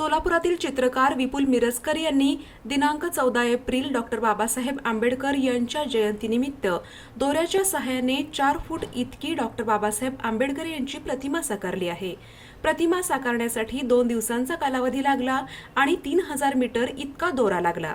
सोलापुरातील चित्रकार विपुल मिरजकर यांनी दिनांक चौदा एप्रिल डॉक्टर बाबासाहेब आंबेडकर यांच्या जयंतीनिमित्त दोऱ्याच्या सहाय्याने चार फूट इतकी डॉक्टर बाबासाहेब आंबेडकर यांची प्रतिमा साकारली आहे. प्रतिमा साकारण्यासाठी दोन दिवसांचा कालावधी लागला आणि तीन हजार मीटर इतका दोरा लागला.